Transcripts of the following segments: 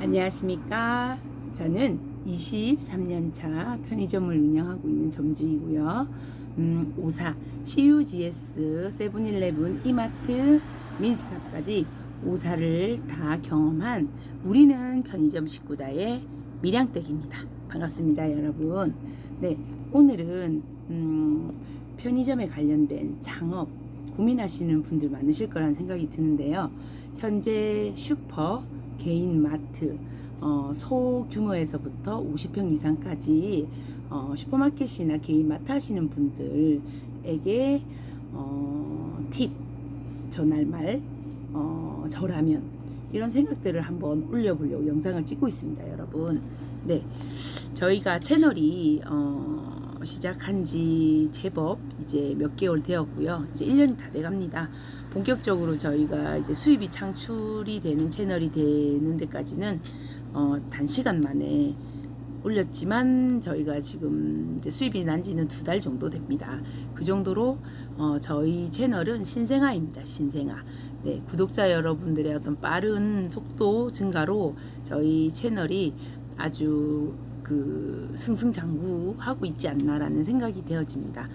안녕하십니까. 저는 23년 차 편의점을 운영하고 있는 점주이고요. 음, 오사, CUGS, 세븐일레븐, 이마트, 민스탑까지 오사를 다 경험한 우리는 편의점 식구다의 밀양댁입니다. 반갑습니다, 여러분. 네, 오늘은 음, 편의점에 관련된 창업 고민하시는 분들 많으실 거란 생각이 드는데요. 현재 슈퍼, 개인 마트, 어, 소규모에서부터 50평 이상까지 어, 슈퍼마켓이나 개인 마트 하시는 분들에게 어, 팁, 전할 말, 어, 저라면 이런 생각들을 한번 올려보려고 영상을 찍고 있습니다, 여러분. 네, 저희가 채널이 어, 시작한 지 제법 이제 몇 개월 되었고요. 이제 1년이 다 돼갑니다. 본격적으로 저희가 이제 수입이 창출이 되는 채널이 되는 데까지는 어, 단시간 만에 올렸지만 저희가 지금 이제 수입이 난 지는 두 달 정도 됩니다. 그 정도로 어, 저희 채널은 신생아입니다. 신생아. 네, 구독자 여러분들의 어떤 빠른 속도 증가로 저희 채널이 아주 그 승승장구하고 있지 않나라는 생각이 되어집니다.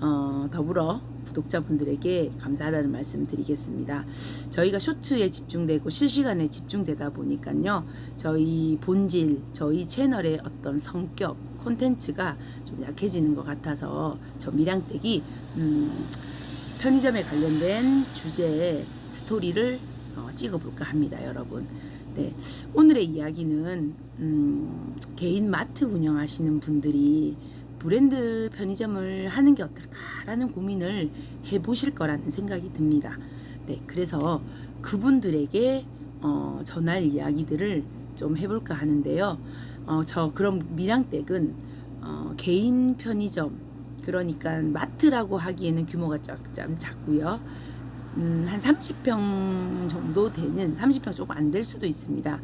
어, 더불어 구독자분들에게 감사하다는 말씀 드리겠습니다. 저희가 쇼츠에 집중되고 실시간에 집중되다 보니까요. 저희 본질, 저희 채널의 어떤 성격, 콘텐츠가 좀 약해지는 것 같아서 저 미량댁이 음, 편의점에 관련된 주제의 스토리를 어, 찍어볼까 합니다, 여러분. 네, 오늘의 이야기는 음, 개인 마트 운영하시는 분들이 브랜드 편의점을 하는 게 어떨까라는 고민을 해보실 거라는 생각이 듭니다. 네, 그래서 그분들에게 어, 전할 이야기들을 좀 해볼까 하는데요. 어, 저 그럼 미량댁은 어, 개인 편의점 그러니까 마트라고 하기에는 규모가 좀 작고요. 음, 한 30평 정도 되는 30평 조금 안 될 수도 있습니다.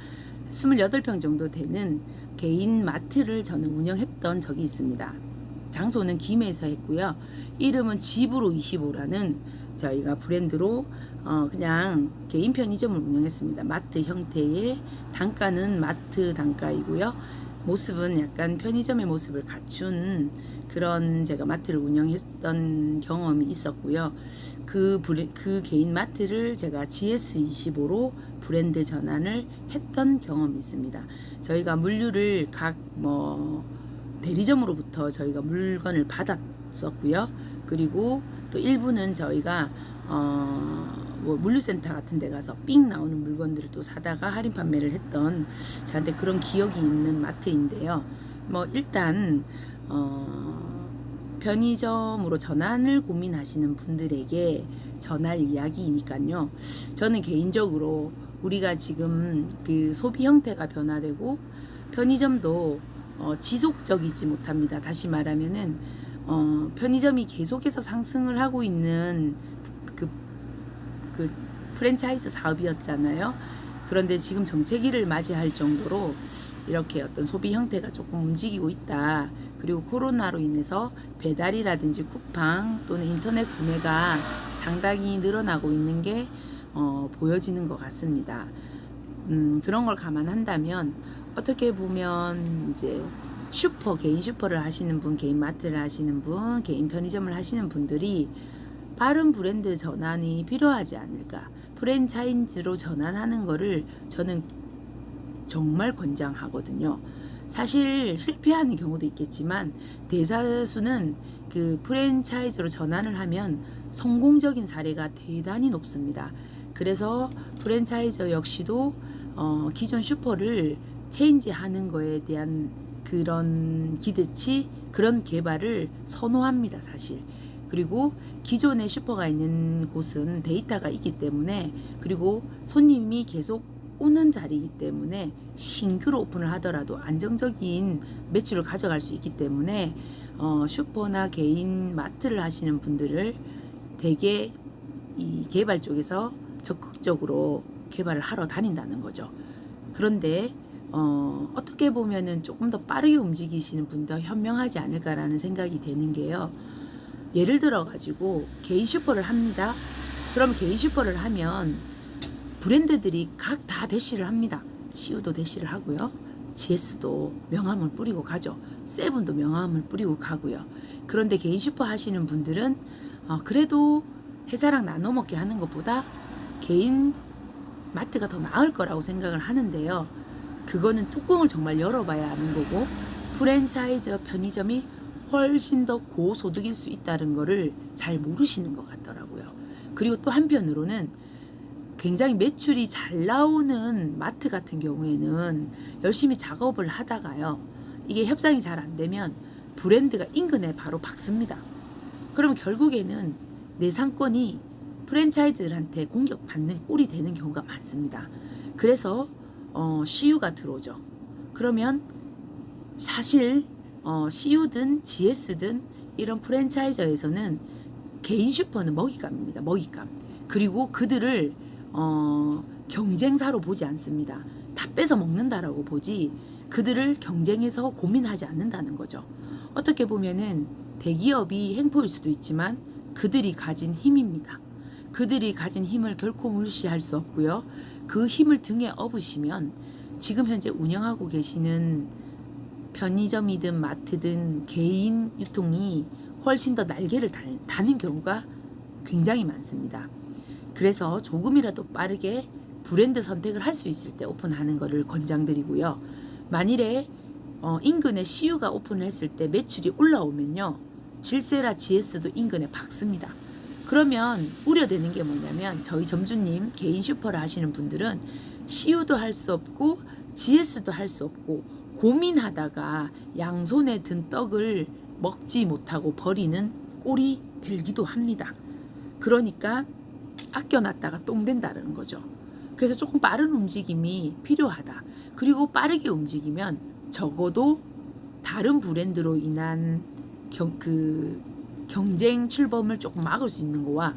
28평 정도 되는 개인 마트를 저는 운영했던 적이 있습니다. 장소는 김해에서 했고요. 이름은 집으로 25라는 저희가 브랜드로 어 그냥 개인 편의점을 운영했습니다. 마트 형태의 단가는 마트 단가이고요. 모습은 약간 편의점의 모습을 갖춘 그런 제가 마트를 운영했던 경험이 있었고요. 그, 브레, 그 개인 마트를 제가 GS25로 브랜드 전환을 했던 경험이 있습니다. 저희가 물류를 각 뭐 대리점으로부터 저희가 물건을 받았었고요. 그리고 또 일부는 저희가 어, 뭐 물류센터 같은 데 가서 삥 나오는 물건들을 또 사다가 할인 판매를 했던 저한테 그런 기억이 있는 마트인데요. 뭐 일단 어, 편의점으로 전환을 고민하시는 분들에게 전할 이야기이니까요. 저는 개인적으로 우리가 지금 그 소비 형태가 변화되고 편의점도 어, 지속적이지 못합니다. 다시 말하면은 어, 편의점이 계속해서 상승을 하고 있는 그, 그 프랜차이즈 사업이었잖아요. 그런데 지금 정체기를 맞이할 정도로 이렇게 어떤 소비 형태가 조금 움직이고 있다. 그리고 코로나로 인해서 배달이라든지 쿠팡 또는 인터넷 구매가 상당히 늘어나고 있는 게 어, 보여지는 것 같습니다. 음, 그런 걸 감안한다면 어떻게 보면 이제 슈퍼 개인 슈퍼를 하시는 분, 개인 마트를 하시는 분, 개인 편의점을 하시는 분들이 빠른 브랜드 전환이 필요하지 않을까. 프랜차이즈로 전환하는 거를 저는 정말 권장하거든요. 사실 실패하는 경우도 있겠지만 대다수는 그 프랜차이즈로 전환을 하면 성공적인 사례가 대단히 높습니다. 그래서 프랜차이저 역시도 어, 기존 슈퍼를 체인지하는 거에 대한 그런 기대치 그런 개발을 선호합니다 사실 그리고 기존의 슈퍼가 있는 곳은 데이터가 있기 때문에 그리고 손님이 계속 오는 자리이기 때문에 신규로 오픈을 하더라도 안정적인 매출을 가져갈 수 있기 때문에 어, 슈퍼나 개인 마트를 하시는 분들을 되게 이 개발 쪽에서 적극적으로 개발을 하러 다닌다는 거죠. 그런데 어, 어떻게 보면은 조금 더 빠르게 움직이시는 분도 현명하지 않을까라는 생각이 되는 게요. 예를 들어 가지고 개인 슈퍼를 합니다. 그럼 개인 슈퍼를 하면 브랜드들이 각 다 대시를 합니다. CU도 대시를 하고요. GS도 명함을 뿌리고 가죠. 세븐도 명함을 뿌리고 가고요. 그런데 개인 슈퍼 하시는 분들은 어, 그래도 회사랑 나눠 먹게 하는 것보다 개인 마트가 더 나을 거라고 생각을 하는데요. 그거는 뚜껑을 정말 열어봐야 아는 거고 프랜차이즈 편의점이 훨씬 더 고소득일 수 있다는 거를 잘 모르시는 것 같더라고요. 그리고 또 한편으로는 굉장히 매출이 잘 나오는 마트 같은 경우에는 열심히 작업을 하다가요. 이게 협상이 잘 안 되면 브랜드가 인근에 바로 박습니다. 그러면 결국에는 내 상권이 프랜차이즈들한테 공격받는 꼴이 되는 경우가 많습니다. 그래서 어, CU가 들어오죠. 그러면 사실 어, CU든 GS든 이런 프랜차이저에서는 개인 슈퍼는 먹잇감입니다. 먹잇감. 그리고 그들을 어, 경쟁사로 보지 않습니다. 다 뺏어 먹는다라고 보지 그들을 경쟁해서 고민하지 않는다는 거죠. 어떻게 보면은 대기업이 행포일 수도 있지만 그들이 가진 힘입니다. 그들이 가진 힘을 결코 무시할 수 없고요. 그 힘을 등에 업으시면 지금 현재 운영하고 계시는 편의점이든 마트든 개인 유통이 훨씬 더 날개를 달, 다는 경우가 굉장히 많습니다. 그래서 조금이라도 빠르게 브랜드 선택을 할 수 있을 때 오픈하는 것을 권장드리고요. 만일에 어, 인근에 CU가 오픈을 했을 때 매출이 올라오면요. 질세라 GS도 인근에 박습니다. 그러면 우려되는 게 뭐냐면 저희 점주님 개인 슈퍼를 하시는 분들은 CU도 할 수 없고 GS도 할 수 없고 고민하다가 양손에 든 떡을 먹지 못하고 버리는 꼴이 들기도 합니다. 그러니까 아껴놨다가 똥 된다는 거죠. 그래서 조금 빠른 움직임이 필요하다. 그리고 빠르게 움직이면 적어도 다른 브랜드로 인한 경, 그 경쟁 출범을 조금 막을 수 있는 거와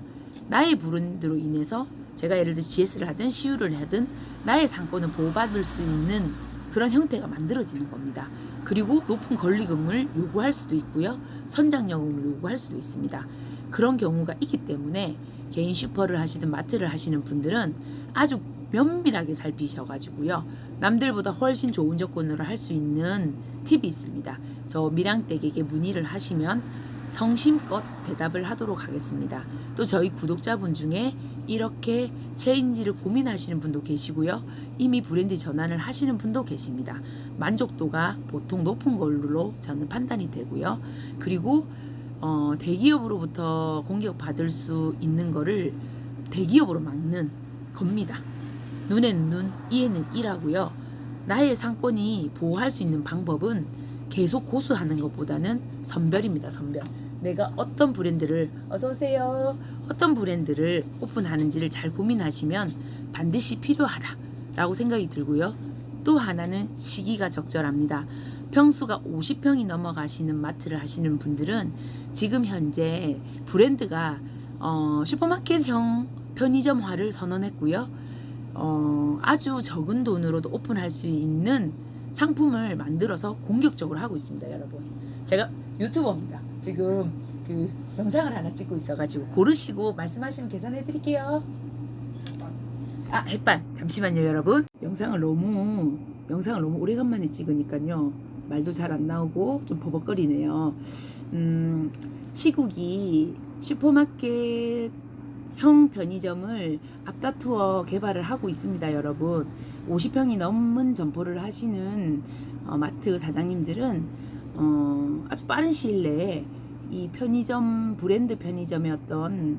나의 브랜드로 인해서 제가 예를 들어 GS를 하든 CU를 하든 나의 상권을 보호받을 수 있는 그런 형태가 만들어지는 겁니다. 그리고 높은 권리금을 요구할 수도 있고요. 선장요금을 요구할 수도 있습니다. 그런 경우가 있기 때문에 개인 슈퍼를 하시든 마트를 하시는 분들은 아주 면밀하게 살피셔가지고요. 남들보다 훨씬 좋은 조건으로 할 수 있는 팁이 있습니다. 저 미랑댁에게 문의를 하시면 성심껏 대답을 하도록 하겠습니다. 또 저희 구독자분 중에 이렇게 체인지를 고민하시는 분도 계시고요. 이미 브랜드 전환을 하시는 분도 계십니다. 만족도가 보통 높은 걸로 저는 판단이 되고요. 그리고 어, 대기업으로부터 공격받을 수 있는 거를 대기업으로 막는 겁니다. 눈에는 눈, 이에는 이라고요. 나의 상권이 보호할 수 있는 방법은 계속 고수하는 것보다는 선별입니다. 선별. 내가 어떤 브랜드를 어서 오세요. 어떤 브랜드를 오픈하는지를 잘 고민하시면 반드시 필요하다라고 생각이 들고요. 또 하나는 시기가 적절합니다. 평수가 50평이 넘어가시는 마트를 하시는 분들은 지금 현재 브랜드가 어, 슈퍼마켓형 편의점화를 선언했고요. 어, 아주 적은 돈으로도 오픈할 수 있는 상품을 만들어서 공격적으로 하고 있습니다, 여러분. 제가 유튜버입니다. 지금 그 영상을 하나 찍고 있어가지고 고르시고 말씀하시면 계산해 드릴게요. 아, 햇반. 잠시만요, 여러분. 영상을 너무 영상을 너무 오래간만에 찍으니까요. 말도 잘 안 나오고 좀 버벅거리네요. 음, 시국이 슈퍼마켓 형 편의점을 앞다투어 개발을 하고 있습니다, 여러분. 50평이 넘은 점포를 하시는 어, 마트 사장님들은 어, 아주 빠른 시일 내에 이 편의점 브랜드 편의점의 어떤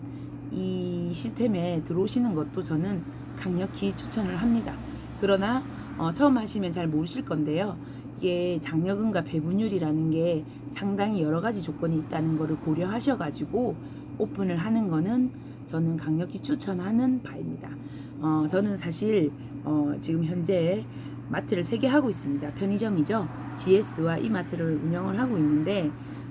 이 시스템에 들어오시는 것도 저는 강력히 추천을 합니다. 그러나 어, 처음 하시면 잘 모르실 건데요. 이게 장려금과 배분율이라는 게 상당히 여러 가지 조건이 있다는 것을 고려하셔가지고 오픈을 하는 거는 저는 강력히 추천하는 바입니다. 어, 저는 사실 어, 지금 현재 마트를 세 개 하고 있습니다. 편의점이죠. GS와 이마트를 운영을 하고 있는데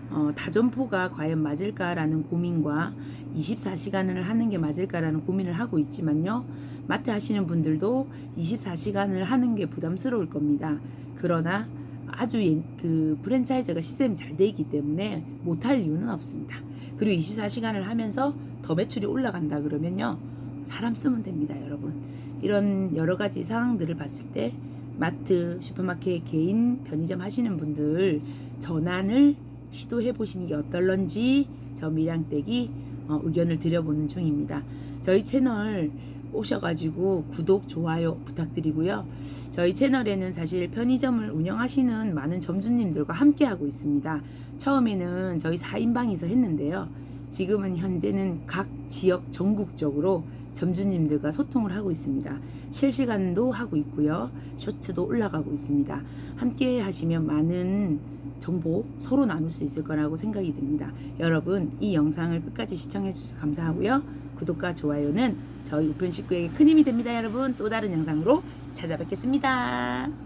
어, 다점포가 과연 맞을까라는 고민과 24시간을 하는 게 맞을까라는 고민을 하고 있지만요. 마트 하시는 분들도 24시간을 하는 게 부담스러울 겁니다. 그러나 아주 예- 그 프랜차이즈가 시스템이 잘돼 있기 때문에 못할 이유는 없습니다. 그리고 24시간을 하면서 더 매출이 올라간다 그러면요. 사람 쓰면 됩니다, 여러분. 이런 여러 가지 상황들을 봤을 때 마트, 슈퍼마켓, 개인 편의점 하시는 분들 전환을 시도해 보시는 게 어떨런지 저 미량댁이 어, 의견을 드려보는 중입니다. 저희 채널 오셔가지고 구독, 좋아요 부탁드리고요. 저희 채널에는 사실 편의점을 운영하시는 많은 점주님들과 함께 하고 있습니다. 처음에는 저희 4인방에서 했는데요. 지금은 현재는 각 지역 전국적으로 점주님들과 소통을 하고 있습니다. 실시간도 하고 있고요. 쇼츠도 올라가고 있습니다. 함께 하시면 많은 정보 서로 나눌 수 있을 거라고 생각이 듭니다. 여러분 이 영상을 끝까지 시청해 주셔서 감사하고요. 구독과 좋아요는 저희 우편 식구에게 큰 힘이 됩니다. 여러분 또 다른 영상으로 찾아뵙겠습니다.